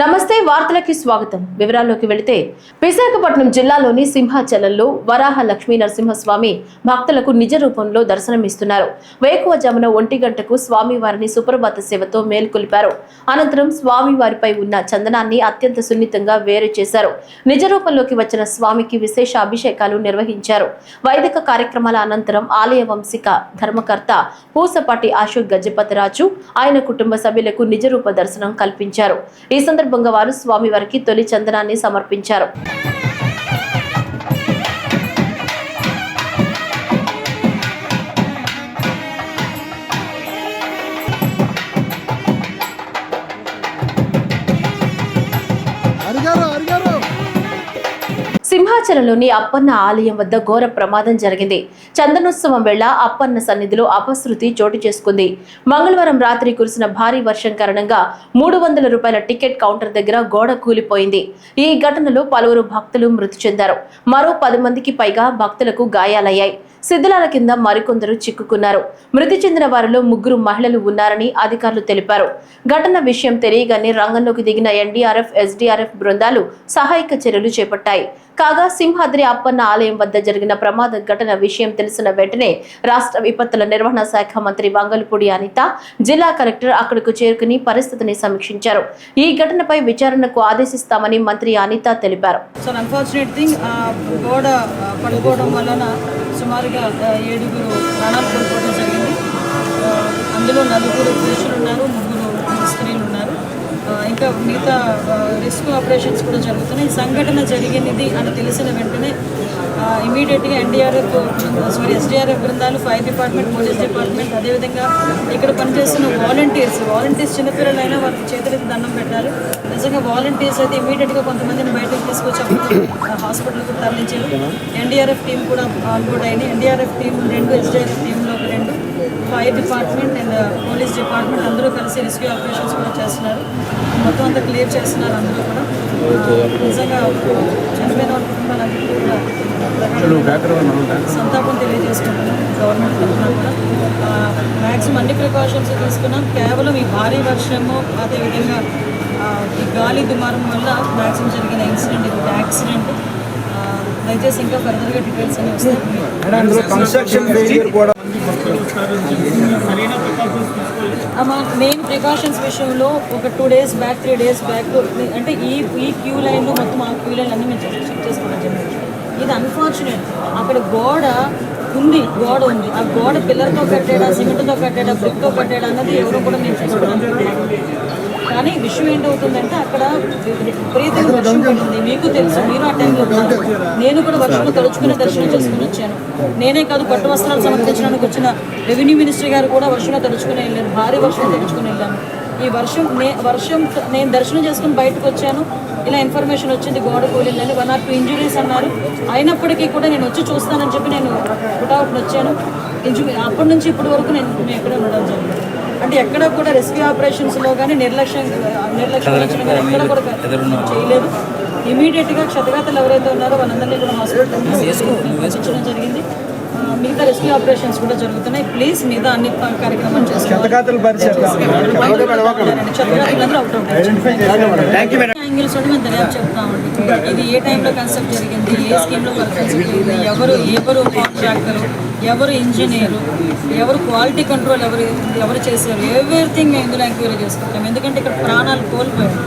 నమస్తే వార్తలకి స్వాగతం. వివరాల్లోకి వెళితే విశాఖపట్నం జిల్లాలోని సింహాచలంలో వరాహ లక్ష్మీ నరసింహస్వామి భక్తులకు నిజ రూపంలో దర్శనమిస్తున్నారు వేకువజామున ఒంటి గంటకు స్వామి వారిని సుప్రభాత సేవతో మేల్కొల్పారు. అనంతరం స్వామి వారిపై ఉన్న చందనాన్ని అత్యంత సున్నితంగా వేరు చేశారు. నిజ రూపంలోకి వచ్చిన స్వామికి విశేష అభిషేకాలు నిర్వహించారు. వైదిక కార్యక్రమాల అనంతరం ఆలయ వంశిక ధర్మకర్త పూసపాటి అశోక్ గజపతిరాజు ఆయన కుటుంబ సభ్యులకు నిజరూప దర్శనం కల్పించారు. ఈ సందర్భంగా వారు స్వామివారికి తొలి చందనాన్ని సమర్పించారు. సింహాచలంలోని అప్పన్న ఆలయం వద్ద ఘోర ప్రమాదం జరిగింది. చందనోత్సవం వేళ అప్పన్న సన్నిధిలో అపశృతి చోటు చేసుకుంది. మంగళవారం రాత్రి కురిసిన భారీ వర్షం కారణంగా మూడు వందల రూపాయల టికెట్ కౌంటర్ దగ్గర గోడ కూలిపోయింది. ఈ ఘటనలో పలువురు భక్తులు మృతి చెందారు. మరో పది మందికి పైగా భక్తులకు గాయాలయ్యాయి. శిథిలాల కింద మరికొందరు చిక్కుకున్నారు. మృతి చెందిన వారిలో ముగ్గురు మహిళలు ఉన్నారని అధికారులు తెలిపారు. ఘటన విషయం తెలియగానే రంగంలోకి దిగిన ఎన్డీఆర్ఎఫ్ ఎస్డీఆర్ఎఫ్ బృందాలు సహాయక చర్యలు చేపట్టాయి. కాగా సింహాద్రి అప్పన్న ఆలయం వద్ద జరిగిన ప్రమాద ఘటన విషయం తెలిసిన వెంటనే రాష్ట్ర విపత్తుల నిర్వహణ శాఖ మంత్రి వంగలపూడి అనిత జిల్లా కలెక్టర్ అక్కడకు చేరుకుని పరిస్థితిని సమీక్షించారు. ఈ ఘటనపై విచారణకు ఆదేశిస్తామని మంత్రి అనిత తెలిపారు. సుమారుగా ఏడుగురు ప్రాణాలు కోల్పోవడం జరిగింది. అందులో నలుగురు పురుషులు ఉన్నారు ముగ్గురు స్త్రీలు ఉన్నారు. ఇంకా మిగతా రెస్క్యూ ఆపరేషన్స్ కూడా జరుగుతున్నాయి. సంఘటన జరిగినది అని తెలిసిన వెంటనే ఇమీడియట్గా ఎన్డీఆర్ఎఫ్ సారీ ఎస్డీఆర్ఎఫ్ బృందాలు ఫైర్ డిపార్ట్మెంట్ పోలీస్ డిపార్ట్మెంట్ అదేవిధంగా ఇక్కడ పనిచేస్తున్న వాలంటీర్స్ వాలంటీర్స్ చిన్నపిల్లలైనా వారికి చేతులకి దండం పెట్టారు. నిజంగా వాలంటీర్స్ అయితే ఇమీడియట్గా కొంతమందిని బయటకు తీసుకొచ్చి హాస్పిటల్కి తరలించారు. ఎన్డీఆర్ఎఫ్ టీం కూడా ఆన్బోర్డ్ అయింది ఎన్డీఆర్ఎఫ్ టీం రెండు ఎస్డీఆర్ఎఫ్ టీంలు fire department and police department అందరూ కలిసి రెస్క్యూ ఆపరేషన్స్ కూడా చేస్తున్నారు. మొత్తం అంతా క్లియర్ చేస్తున్నారు అందరూ కూడా. నిజంగా చనిపోయిన వాళ్ళ కుటుంబాలన్నింటినీ కూడా సంతాపం తెలియజేసుకుంటున్నాం గవర్నమెంట్ తరఫున కూడా. మ్యాక్సిమం అన్ని ప్రికాషన్స్ తీసుకున్నాం. కేవలం ఈ భారీ వర్షము అదేవిధంగా ఈ గాలి దుమారం వల్ల మ్యాక్సిమం జరిగిన ఇన్సిడెంట్ ఇది ఒక యాక్సిడెంట్. దయచేసి ఇంకా ఫర్దర్గా డీటెయిల్స్ అన్ని వస్తాయి. కన్స్ట్రక్షన్ ఫెయిలియర్ కూడా మెయిన్ ప్రికాషన్స్ విషయంలో ఒక two days back three days back అంటే ఈ ఈ క్యూ లైన్లో మొత్తం ఆ క్యూ లైన్ అన్ని మేము చెక్ చెక్ చేసుకోవడం జరిగింది. ఇది అన్ఫార్చునేట్ అక్కడ గోడ ఉంది గోడ ఉంది. ఆ గోడ పిల్లర్తో కట్టాడా సిమెంట్తో కట్టాడా బ్రిక్తో కట్టాడా అన్నది ఎవరు కూడా మేము చూసుకోవడం కానీ విషయం ఏంటవుతుందంటే అక్కడ విపరీతంగా వర్షం పడింది మీకు తెలుసు మీరు ఆ టైంలో ఉన్నారు. నేను కూడా వర్షంలో తడుచుకుని దర్శనం చేసుకుని వచ్చాను. నేనే కాదు పట్టు వస్త్రాలు సమర్పించడానికి వచ్చిన రెవెన్యూ మినిస్టర్ గారు కూడా వర్షంలో తడుచుకుని వెళ్ళాను భారీ వర్షం తడుచుకుని వెళ్ళాను. ఈ వర్షం నే వర్షం నేను దర్శనం చేసుకుని బయటకు వచ్చాను. ఇలా ఇన్ఫర్మేషన్ వచ్చింది గోడ కూలిందని వన్ ఆర్ టూ ఇంజురీస్ అన్నారు. అయినప్పటికీ కూడా నేను వచ్చి చూస్తానని చెప్పి నేను పుట్అవుట్ వచ్చాను. ఇంజు అప్పటి నుంచి ఇప్పటి వరకు నేను నేను ఎక్కడే ఉండడం జరిగింది. అంటే ఎక్కడ కూడా రెస్క్యూ ఆపరేషన్స్లో కానీ నిర్లక్ష్యం నిర్లక్ష్యం కూడా చేయలేదు. ఇమీడియట్గా క్షతగాతలు ఎవరైతే ఉన్నారో వాళ్ళందరినీ కూడా హాస్పిటల్ జరిగింది. మిగతా రెస్క్యూ ఆపరేషన్స్ కూడా జరుగుతున్నాయి. ప్లీజ్ మిగతా అన్ని కార్యక్రమాలు అవుట్ యాంగిల్స్ కూడా మేము దర్యాప్తు చెప్తామండి ఇది ఏ టైంలో కన్స్ట్రక్ట్ జరిగింది? ఏ స్కీమ్లో వర్క్ జరిగింది? ఎవరు ఎవరు కాంట్రాక్టరు ఎవరు ఇంజనీరు ఎవరు క్వాలిటీ కంట్రోల్ ఎవరు ఎవరు చేశారు ఎవ్రీథింగ్ మేము ఇందులో ఎంక్వైరీ చేసుకుంటాం. ఎందుకంటే ఇక్కడ ప్రాణాలు కోల్పోయారు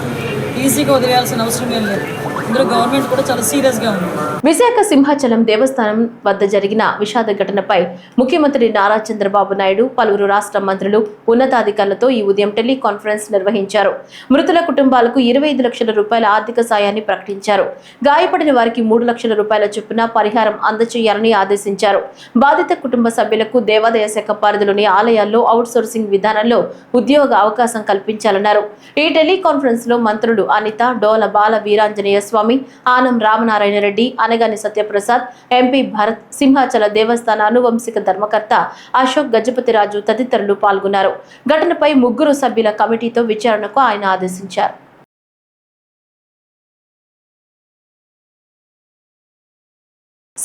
ఈజీగా వదిలేయాల్సిన అవసరం ఏం లేదు. ఇందులో గవర్నమెంట్ కూడా చాలా సీరియస్గా ఉంది. విశాఖ సింహాచలం దేవస్థానం వద్ద జరిగిన విషాద ఘటనపై ముఖ్యమంత్రి నారా చంద్రబాబు నాయుడు పలువురు రాష్ట్ర మంత్రులు ఉన్నతాధికారులతో ఈ ఉదయం టెలికాన్ఫరెన్స్ నిర్వహించారు. మృతుల కుటుంబాలకు ఇరవై ఐదు లక్షల రూపాయల ఆర్థిక సాయాన్ని ప్రకటించారు. గాయపడిన వారికి మూడు లక్షల రూపాయల చొప్పున పరిహారం అందజేయాలని ఆదేశించారు. బాధిత కుటుంబ సభ్యులకు దేవాదాయ శాఖ పరిధిలోని ఆలయాల్లో అవుట్సోర్సింగ్ విధానంలో ఉద్యోగ అవకాశం కల్పించాలన్నారు. ఈ టెలికాన్ఫరెన్స్లో మంత్రులు అనిత డోల బాల వీరాంజనేయ స్వామి ఆనం రామనారాయణ రెడ్డి అనగాని సత్యప్రసాద్ ఎంపీ భరత్ సింహాచల దేవస్థాన అనువంశిక ధర్మకర్త అశోక్ గజపతిరాజు తదితరులు పాల్గొన్నారు. ఘటనపై ముగ్గురు సభ్యుల కమిటీతో విచారణకు ఆయన ఆదేశించారు.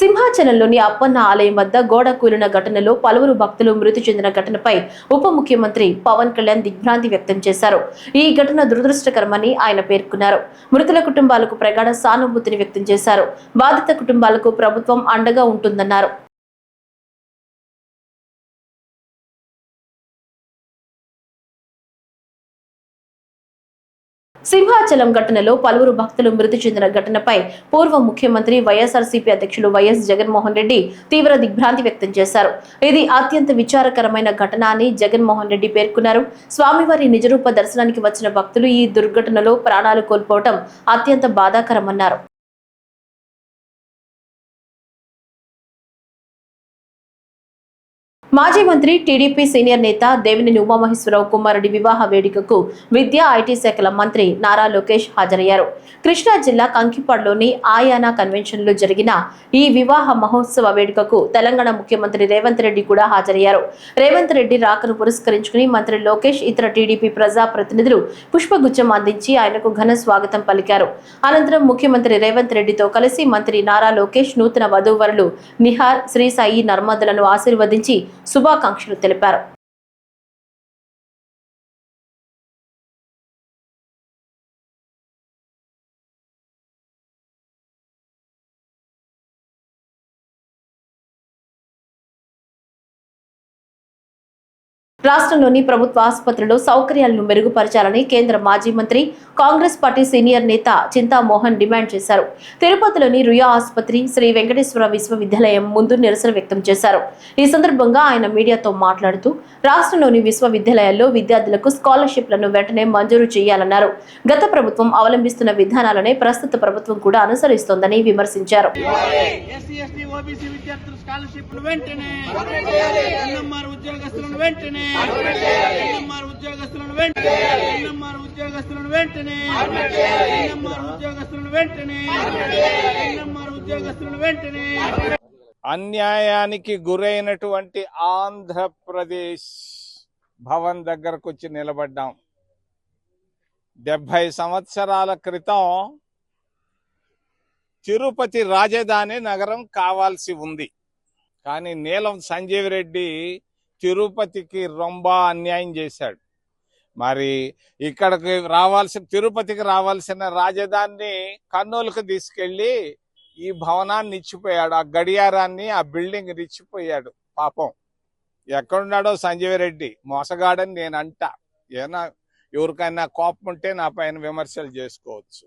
సింహాచలంలోని అప్పన్న ఆలయం వద్ద గోడ కూలిన ఘటనలో పలువురు భక్తులు మృతి చెందిన ఘటనపై ఉప ముఖ్యమంత్రి పవన్ కళ్యాణ్ దిగ్భ్రాంతి వ్యక్తం చేశారు. ఈ ఘటన దురదృష్టకరమని ఆయన పేర్కొన్నారు. మృతుల కుటుంబాలకు ప్రగాఢ సానుభూతిని వ్యక్తం చేశారు. బాధిత కుటుంబాలకు ప్రభుత్వం అండగా ఉంటుందన్నారు. సింహాచలం ఘటనలో పలువురు భక్తులు మృతి చెందిన ఘటనపై పూర్వ ముఖ్యమంత్రి వైఎస్ఆర్సీపీ అధ్యక్షులు వైఎస్ జగన్మోహన్ రెడ్డి తీవ్ర దిగ్భ్రాంతి వ్యక్తం చేశారు. ఇది అత్యంత విచారకరమైన ఘటన అని జగన్మోహన్ రెడ్డి పేర్కొన్నారు. స్వామివారి నిజరూప దర్శనానికి వచ్చిన భక్తులు ఈ దుర్ఘటనలో ప్రాణాలు కోల్పోవడం అత్యంత బాధాకరమన్నారు. మాజీ మంత్రి టీడీపీ సీనియర్ నేత దేవినేని ఉమామహేశ్వరరావు కుమారుడి వివాహ వేడుకకు విద్యా ఐటీ శాఖల మంత్రి నారా లోకేష్ హాజరయ్యారు. కృష్ణా జిల్లా కంకిపాడులోని ఆయానా కన్వెన్షన్లో జరిగిన ఈ వివాహ మహోత్సవ వేడుకకు తెలంగాణ ముఖ్యమంత్రి రేవంత్ రెడ్డి కూడా హాజరయ్యారు. రేవంత్ రెడ్డి రాకను పురస్కరించుకుని మంత్రి లోకేష్ ఇతర టీడీపీ ప్రజా ప్రతినిధులు పుష్పగుచ్చం అందించి ఆయనకు ఘన స్వాగతం పలికారు. అనంతరం ముఖ్యమంత్రి రేవంత్ రెడ్డితో కలిసి మంత్రి నారా లోకేష్ నూతన వధూవరులు నిహార్ శ్రీ సాయి నర్మదలను ఆశీర్వదించి శుభాకాంక్షలు తెలిపారు. రాష్ట్రంలోని ప్రభుత్వ ఆసుపత్రుల్లో సౌకర్యాలను మెరుగుపరచాలని కేంద్ర మాజీ మంత్రి కాంగ్రెస్ పార్టీ సీనియర్ నేత చింతామోహన్ డిమాండ్ చేశారు. తిరుపతిలోని రుయా ఆసుపత్రి శ్రీ వెంకటేశ్వర విశ్వవిద్యాలయం ముందు నిరసన వ్యక్తం చేశారు. ఈ సందర్భంగా ఆయన మీడియాతో మాట్లాడుతూ రాష్ట్రంలోని విశ్వవిద్యాలయాల్లో విద్యార్థులకు స్కాలర్షిప్లను వెంటనే మంజూరు చేయాలన్నారు. గత ప్రభుత్వం అవలంబిస్తున్న విధానాలనే ప్రస్తుత ప్రభుత్వం కూడా అనుసరిస్తోందని విమర్శించారు. వెంటనే ఎన్ఎంఆర్ ఉద్యోగస్తులను వెంటనే ఎన్ఎంఆర్ ఉద్యోగస్తులను వెంటనే ఎన్ఎంఆర్ ఉద్యోగస్తులను వెంటనే ఎన్ఎంఆర్ ఉద్యోగస్తులను వెంటనే. అన్యాయానికి గురైనటువంటి ఆంధ్రప్రదేశ్ భవన్ దగ్గరకు వచ్చి నిలబడ్డాం. డెబ్బై సంవత్సరాల క్రితం తిరుపతి రాజధాని నగరం కావాల్సి ఉంది. కానీ నీలం సంజీవ్ రెడ్డి తిరుపతికి రొంబ అన్యాయం చేశాడు. మరి ఇక్కడికి రావాల్సిన తిరుపతికి రావాల్సిన రాజధానిని కర్నూలుకు తీసుకెళ్ళి ఈ భవనాన్ని ఇచ్చిపోయాడు. ఆ గడియారాన్ని ఆ బిల్డింగ్ ఇచ్చిపోయాడు. పాపం. ఎక్కడున్నాడో సంజయ్ రెడ్డి మోసగాడని నేను అంట. ఏనా ఎవరికైనా కోపం ఉంటే నా పైన విమర్శలు చేసుకోవచ్చు.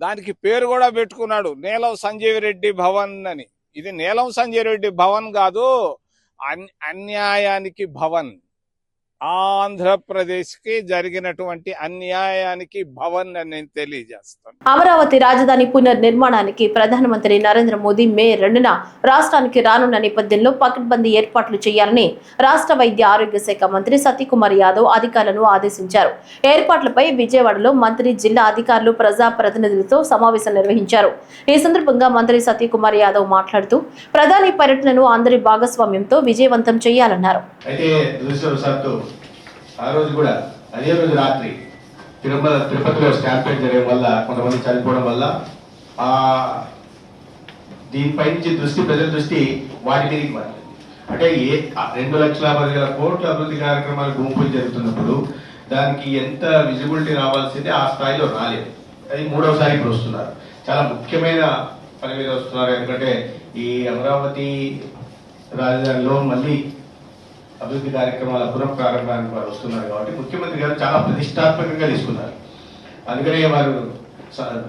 దానికి పేరు కూడా పెట్టుకున్నాడు. నీలం సంజీవ్ రెడ్డి భవన్ అని. ఇది నీలం సంజయ్ రెడ్డి భవన్ కాదు. అన్యాయానికి భవన్. ఆంధ్రప్రదేశ్కి జరిగినటువంటి అన్యాయానికి భవన్ అని నేను తెలియజేస్తాను. అమరావతి రాజధాని పునర్నిర్మాణానికి ప్రధానమంత్రి నరేంద్ర మోదీ మే రెండున రాష్ట్రానికి రానున్న నేపథ్యంలో పకడ్బందీ ఏర్పాట్లు చేయాలని రాష్ట్ర వైద్య ఆరోగ్య శాఖ మంత్రి సతీకుమార్ యాదవ్ అధికారులను ఆదేశించారు. ఏర్పాట్లపై విజయవాడలో మంత్రి జిల్లా అధికారులు ప్రజా ప్రతినిధులతో సమావేశం నిర్వహించారు. ఈ సందర్భంగా మంత్రి సతీకుమార్ యాదవ్ మాట్లాడుతూ ప్రధాని పర్యటనను అందరి భాగస్వామ్యంతో విజయవంతం చేయాలన్నారు. అయితే ఆ రోజు కూడా అదే రోజు రాత్రి తిరుమల తిరుపతిలో స్టాంపేట్ జరగడం వల్ల కొంతమంది చనిపోవడం వల్ల ఆ దీనిపై నుంచి దృష్టి ప్రజల దృష్టి వాటి మీదకి మారింది. అంటే ఏ ఆ రెండు లక్షల పది వేల కోట్ల అభివృద్ధి కార్యక్రమాలు గుంపులు జరుగుతున్నప్పుడు దానికి ఎంత విజిబిలిటీ రావాల్సిందే ఆ స్థాయిలో రాలేదు. అది మూడవసారి ఇప్పుడు వస్తున్నారు. చాలా ముఖ్యమైన పని మీద వస్తున్నారు. ఎందుకంటే ఈ అమరావతి రాజధానిలో మళ్ళీ అభివృద్ధి కార్యక్రమాల పునఃప్రారంభానికి వారు వస్తున్నారు కాబట్టి ముఖ్యమంత్రి గారు చాలా ప్రతిష్టాత్మకంగా తీసుకున్నారు. అందుకనే వారు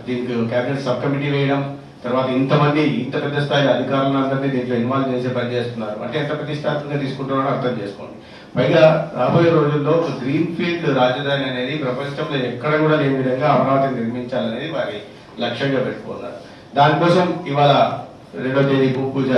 దీనికి కేబినెట్ సబ్ కమిటీ వేయడం తర్వాత ఇంతమంది ఇంత పెద్ద స్థాయి అధికారులందరినీ దీంట్లో ఇన్వాల్వ్ చేసే పని చేస్తున్నారు. అంటే ఎంత ప్రతిష్టాత్మకంగా తీసుకుంటున్నారో అర్థం చేసుకోండి. పైగా రాబోయే రోజుల్లో గ్రీన్ ఫీల్డ్ రాజధాని అనేది ప్రపంచంలో ఎక్కడ కూడా లేని విధంగా అమరావతిని నిర్మించాలనేది వారి లక్ష్యంగా పెట్టుకున్నారు. దానికోసం ఇవాళ రెండో తేదీ భూ పూజ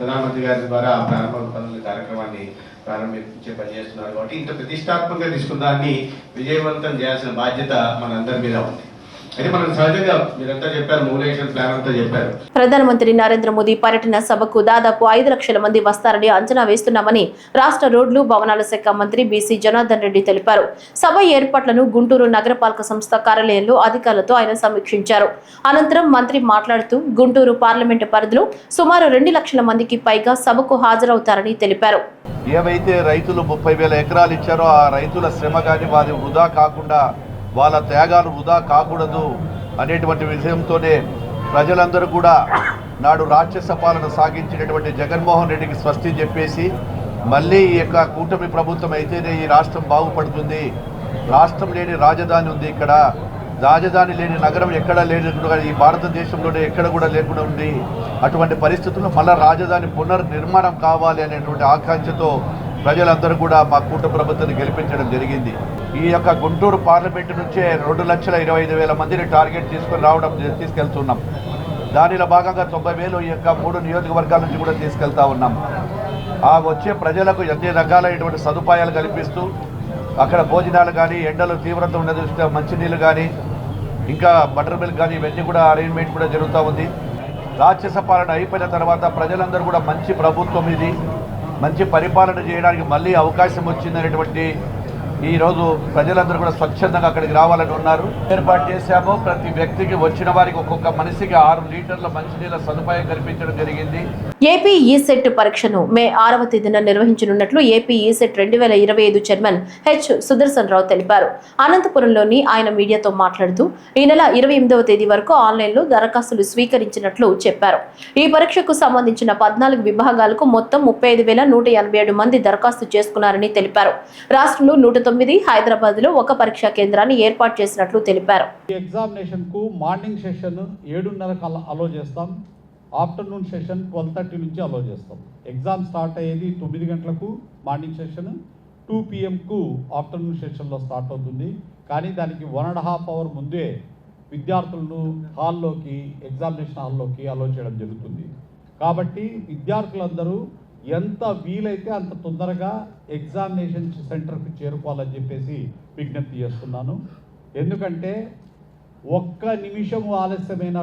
ప్రధానమంత్రి గారి ద్వారా ప్రారంభ పనుల కార్యక్రమాన్ని ప్రారంభించే పని చేస్తున్నారు. కాబట్టి ఇంత ప్రతిష్టాత్మకంగా తీసుకున్న దాన్ని విజయవంతం చేయాల్సిన బాధ్యత మనందరి మీద ఉంది. అయితే మనకు సహజంగా మీరంతా చెప్పారు మూలేషన్ ప్లాన్ అంతా చెప్పారు. ప్రధానమంత్రి నరేంద్ర మోదీ పర్యటన సభకు దాదాపు ఐదు లక్షల మంది వస్తారని అంచనా వేస్తున్నామని రాష్ట్ర రోడ్లు భవనాల శాఖ మంత్రి బీసీ జనార్దన్ రెడ్డి తెలిపారు. సభ ఏర్పాట్లను గుంటూరు నగరపాలక సంస్థ కార్యాలయంలో అధికారులతో ఆయన సమీక్షించారు. అనంతరం మంత్రి మాట్లాడుతూ గుంటూరు పార్లమెంటు పరిధిలో సుమారు రెండు లక్షల మందికి పైగా సభకు హాజరవుతారని తెలిపారు. ఏవైతే రైతులు ముప్పై వేల ఎకరాలు ఇచ్చారో ఆ రైతుల శ్రమ కానీ వారి వృధా కాకుండా వాళ్ళ త్యాగాలు వృధా కాకూడదు అనేటువంటి విషయంతోనే ప్రజలందరూ కూడా నాడు రాక్షస పాలన సాగించినటువంటి జగన్మోహన్ రెడ్డికి స్వస్తి చెప్పేసి మళ్ళీ ఈ యొక్క కూటమి ప్రభుత్వం అయితేనే ఈ రాష్ట్రం బాగుపడుతుంది. రాష్ట్రం లేని రాజధాని ఉంది ఇక్కడ. రాజధాని లేని నగరం ఎక్కడ లేకుండా ఈ భారతదేశంలోనే ఎక్కడ కూడా లేకుండా ఉంది. అటువంటి పరిస్థితుల్లో మళ్ళా రాజధాని పునర్నిర్మాణం కావాలి అనేటువంటి ఆకాంక్షతో ప్రజలందరూ కూడా మా కూట ప్రభుత్వాన్ని గెలిపించడం జరిగింది. ఈ యొక్క గుంటూరు పార్లమెంటు నుంచే రెండు లక్షల ఇరవై ఐదు వేల మందిని టార్గెట్ తీసుకొని రావడం తీసుకెళ్తున్నాం. దానిలో భాగంగా తొంభై వేలు ఈ యొక్క మూడు నియోజకవర్గాల నుంచి కూడా తీసుకెళ్తా ఉన్నాం. ఆ వచ్చే ప్రజలకు అన్ని రకాలైనటువంటి సదుపాయాలు కల్పిస్తూ అక్కడ భోజనాలు కానీ ఎండలు తీవ్రత ఉన్న దృష్ట్యా మంచినీళ్ళు కానీ ఇంకా బటర్ మిల్క్ కానీ ఇవన్నీ కూడా అరేంజ్మెంట్ కూడా జరుగుతూ ఉంది. రాక్షస పాలన అయిపోయిన తర్వాత ప్రజలందరూ కూడా మంచి ప్రభుత్వం ఇది. మంచి పరిపాలన చేయడానికి మళ్ళీ అవకాశం వచ్చిందనేటువంటి ఈరోజు ప్రజలందరూ కూడా స్వచ్ఛందంగా అక్కడికి రావాలని ఉన్నారు. ఏర్పాటు చేశాము. ప్రతి వ్యక్తికి వచ్చిన వారికి ఒక్కొక్క మనిషికి ఆరు లీటర్ల మంచినీళ్ళ సదుపాయం కల్పించడం జరిగింది. ఏపీ ఈసెట్ పరీక్షను మే ఆరవ తేదీన నిర్వహించనున్నట్లు ఏపీ ఈసెట్ రెండు వేల ఇరవై ఐదు చైర్మన్ హెచ్ సుదర్శన్ రావు తెలిపారు. అనంతపురంలోని ఆయన మీడియాతో మాట్లాడుతూ ఈ నెల ఇరవై ఎనిమిదవ తేదీ వరకు ఆన్లైన్లో దరఖాస్తులు స్వీకరించినట్లు చెప్పారు. ఈ పరీక్షకు సంబంధించిన పద్నాలుగు విభాగాలకు మొత్తం ముప్పై ఐదు వేల నూట ఎనభై ఏడు మంది దరఖాస్తు చేసుకున్నారని తెలిపారు. రాష్ట్రంలో నూట తొమ్మిది హైదరాబాద్లో ఒక పరీక్షా కేంద్రాన్ని ఏర్పాటు చేసినట్లు తెలిపారు. ఎగ్జామినేషన్కు మార్నింగ్ సెషన్ ఏడున్నర అలో చేస్తాం. ఆఫ్టర్నూన్ సెషన్ ట్వెల్వ్ థర్టీ నుంచి అలో చేస్తాం. ఎగ్జామ్ స్టార్ట్ అయ్యేది తొమ్మిది గంటలకు మార్నింగ్ సెషన్ టూ పిఎంకు ఆఫ్టర్నూన్ సెషన్లో స్టార్ట్ అవుతుంది. కానీ దానికి వన్ అండ్ హాఫ్ అవర్ ముందే విద్యార్థులను హాల్లోకి ఎగ్జామినేషన్ హాల్లోకి అలో చేయడం జరుగుతుంది. కాబట్టి విద్యార్థులందరూ ఎంత వీలైతే అంత తొందరగా ఎగ్జామినేషన్ సెంటర్కి చేరుకోవాలని చెప్పేసి విజ్ఞప్తి చేస్తున్నాను. ఎందుకంటే ఒక్క నిమిషం ఆలస్యమైన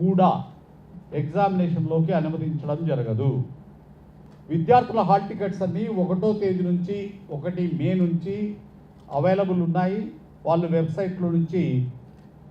కూడా ఎగ్జామినేషన్లోకి అనుమతించడం జరగదు. విద్యార్థుల హాల్ టికెట్స్ అన్నీ ఒకటో తేదీ నుంచి ఒకటి మే నుంచి అవైలబుల్ ఉన్నాయి. వాళ్ళు వెబ్సైట్లో నుంచి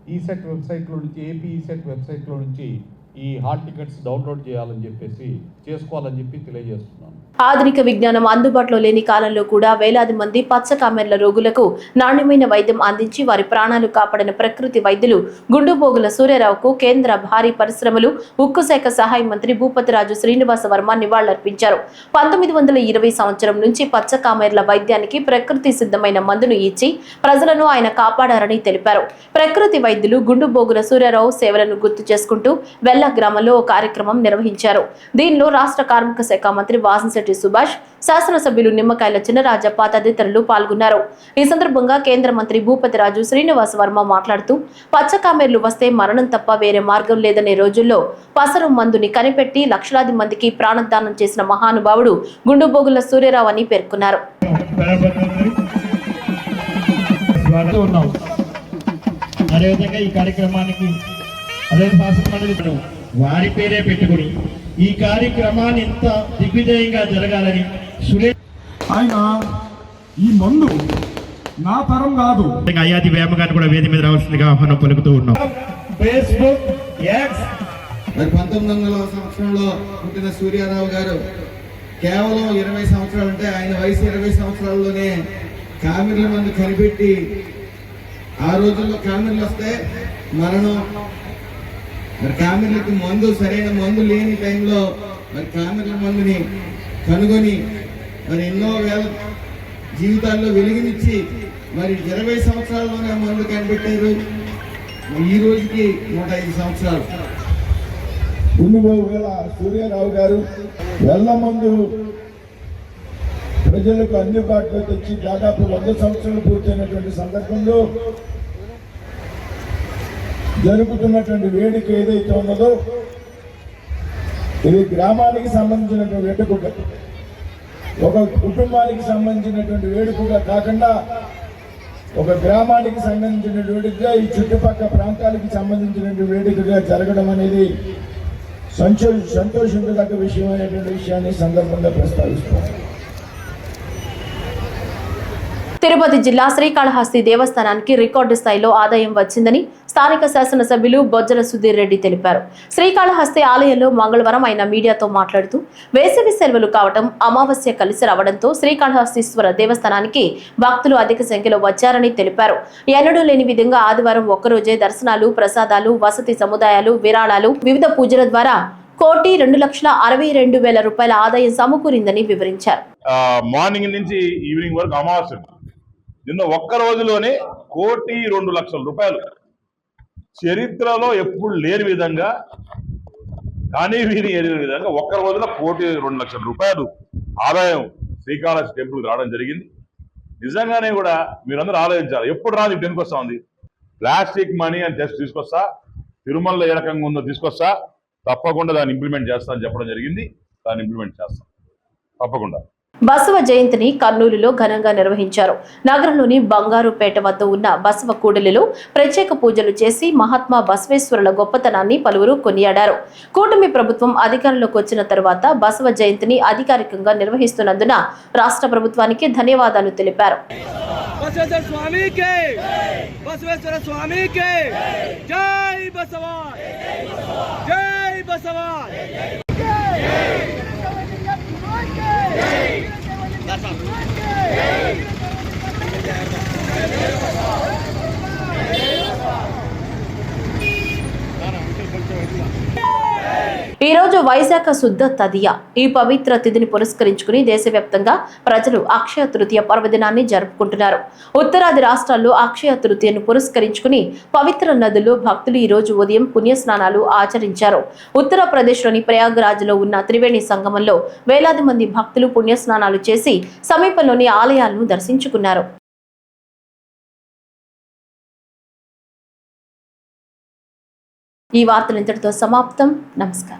ఈసెట్ వెబ్సైట్లో నుంచి ఏపీ ఈసెట్ వెబ్సైట్లో నుంచి ఈ హాల్ టికెట్స్ డౌన్లోడ్ చేయాలని చెప్పేసి చేసుకోవాలని చెప్పి తెలియజేస్తున్నాను. ఆధునిక విజ్ఞానం అందుబాటులో లేని కాలంలో కూడా వేలాది మంది పచ్చ కామెర్ల రోగులకు నాణ్యమైన వైద్యం అందించి వారి ప్రాణాలు కాపాడిన ప్రకృతి వైద్యులు గుండుబోగుల సూర్యరావుకు కేంద్ర భారీ పరిశ్రమలు ఉక్కు శాఖ సహాయ మంత్రి భూపతిరాజు శ్రీనివాస వర్మ నివాళులర్పించారు. పంతొమ్మిది వందల ఇరవై సంవత్సరం నుంచి పచ్చ కామెర్ల వైద్యానికి ప్రకృతి సిద్ధమైన మందును ఇచ్చి ప్రజలను ఆయన కాపాడారని తెలిపారు. ప్రకృతి వైద్యులు గుండుబోగుల సూర్యారావు సేవలను గుర్తు చేసుకుంటూ వెల్ల గ్రామంలో ఓ కార్యక్రమం నిర్వహించారు. దీనిలో రాష్ట్ర కార్మిక శాఖ మంత్రి వాసంశెట్టి సుభాష్ శాసనసభ్యులు నిమ్మకాయల చిన్నరాజప్ప తదితరులు పాల్గొన్నారు. ఈ సందర్భంగా కేంద్ర మంత్రి భూపతిరాజు శ్రీనివాస వర్మ మాట్లాడుతూ పచ్చకామెర్లు వస్తే మరణం తప్ప వేరే మార్గం లేదనే రోజుల్లో పసరు మందుని కనిపెట్టి లక్షలాది మందికి ప్రాణదానం చేసిన మహానుభావుడు గుండుబోగుల సూర్యరావు అని పేర్కొన్నారు. అదేవిధంగా ఈ కార్యక్రమానికి అదే శాసన మండలి వారి పేరే పెట్టుకుని ఈ కార్యక్రమాన్ని ఇంత దిగ్విజయంగా జరగాలని సురేష్ ఆయన ఈ మందు నా తరం కాదు. అయాది వేమ గారిని కూడా వేది మీద రావాల్సిందిగా ఆహ్వానం పలుకుతూ ఉన్నాం. ఫేస్బుక్ ఎక్స్ మరి పంతొమ్మిది వందల సంవత్సరంలో పుట్టిన సూర్యారావు గారు కేవలం ఇరవై సంవత్సరాలు అంటే ఆయన వయసు ఇరవై సంవత్సరాల్లోనే కామెర్ల మందు కనిపెట్టి ఆ రోజుల్లో కామెర్లు వస్తే మరణం మరి కామెర్లకి మందు సరైన మందు లేని టైంలో మరి కామెర్ల మందుని కనుగొని మరి ఎన్నో వేల జీవితాల్లో వెలుగునిచ్చి మరి ఇరవై సంవత్సరాల్లోనే మందు కనిపెట్టారు. ఈ రోజుకి నూట ఐదు సంవత్సరాలు. ఉండిపోవు గల సూర్యారావు గారు వెళ్ళమందు ప్రజలకు అందుబాటులో తెచ్చి దాదాపు వంద సంవత్సరాలు పూర్తయినటువంటి సందర్భంలో జరుగుతున్నటువంటి వేడుక ఏదైతే ఉన్నదో ఇది గ్రామానికి సంబంధించినటువంటి వేడుక ఒక కుటుంబానికి సంబంధించినటువంటి వేడుకగా కాకుండా ఒక గ్రామానికి సంబంధించిన వేడుకగా ఈ చుట్టుపక్కల ప్రాంతాలకు సంబంధించినటువంటి వేడుకగా జరగడం అనేది సంతో సంతోషించదగ్గ విషయం అనేటువంటి విషయాన్ని సందర్భంగా ప్రస్తావిస్తున్నాను. తిరుపతి జిల్లా శ్రీకాళహస్తి దేవస్థానానికి రికార్డు స్థాయిలో ఆదాయం వచ్చిందని స్థానిక శాసనసభ్యులు బొజ్జల సుధీర్ రెడ్డి తెలిపారు. శ్రీకాళహస్తి ఆలయంలో మంగళవారం ఆయన మీడియాతో మాట్లాడుతూ వేసవి సెలవులు కావడం అమావాస్య కలిసి రావడంతో శ్రీకాళహస్తీశ్వర దేవస్థానానికి భక్తులు అధిక సంఖ్యలో వచ్చారని తెలిపారు. ఎన్నడూ లేని విధంగా ఆదివారం ఒక్కరోజే దర్శనాలు ప్రసాదాలు వసతి సముదాయాలు విరాళాలు వివిధ పూజల ద్వారా కోటి రెండు లక్షల అరవై రెండు వేల రూపాయల ఆదాయం సమకూరిందని వివరించారు. మార్నింగ్ నుంచి ఈవినింగ్ వరకు అమావాస్య. నిన్న ఒక్క రోజులోనే కోటి రెండు లక్షల రూపాయలు. చరిత్రలో ఎప్పుడు లేని విధంగా కానీ వీరి ఎరిగిన విధంగా ఒక్క రోజులో కోటి రెండు లక్షల రూపాయలు ఆదాయం శ్రీకాళహస్తి టెంపుల్ రావడం జరిగింది. నిజంగానే కూడా మీరందరూ ఆలోచించాలి. ఎప్పుడు రాదు ఇప్పుడు ఎందుకు వస్తా ఉంది? ప్లాస్టిక్ మనీ అని టెస్ట్ తీసుకొస్తా తిరుమలలో ఏ రకంగా ఉందో తీసుకొస్తా తప్పకుండా దాన్ని ఇంప్లిమెంట్ చేస్తా అని చెప్పడం జరిగింది. దాన్ని ఇంప్లిమెంట్ చేస్తాం. తప్పకుండా. బసవ జయంతిని కర్నూలులో ఘనంగా నిర్వహించారు. నగరంలోని బంగారుపేట వద్ద ఉన్న బసవ కూడలిలో ప్రత్యేక పూజలు చేసి మహాత్మా బసవేశ్వరుల గొప్పతనాన్ని పలువురు కొనియాడారు. కూటమి ప్రభుత్వం అధికారంలోకి వచ్చిన తర్వాత బసవ జయంతిని అధికారికంగా నిర్వహిస్తున్నందున రాష్ట్ర ప్రభుత్వానికి ధన్యవాదాలు తెలిపారు. జై బసవా జై బసవా ఈ రోజు వైశాఖ శుద్ధ తదియ. ఈ పవిత్ర తిథిని పురస్కరించుకుని దేశవ్యాప్తంగా ప్రజలు అక్షయ తృతీయ పర్వదినాన్ని జరుపుకుంటున్నారు. ఉత్తరాది రాష్ట్రాల్లో అక్షయ తృతీయను పురస్కరించుకుని పవిత్ర నదుల్లో భక్తులు ఈ రోజు ఉదయం పుణ్యస్నానాలు ఆచరించారు. ఉత్తరప్రదేశ్లోని ప్రయాగ్రాజ్లో ఉన్న త్రివేణి సంగమంలో వేలాది మంది భక్తులు పుణ్యస్నానాలు చేసి సమీపంలోని ఆలయాలను దర్శించుకున్నారు. ఈ వార్తలు ఇంతటితో సమాప్తం. నమస్కారం.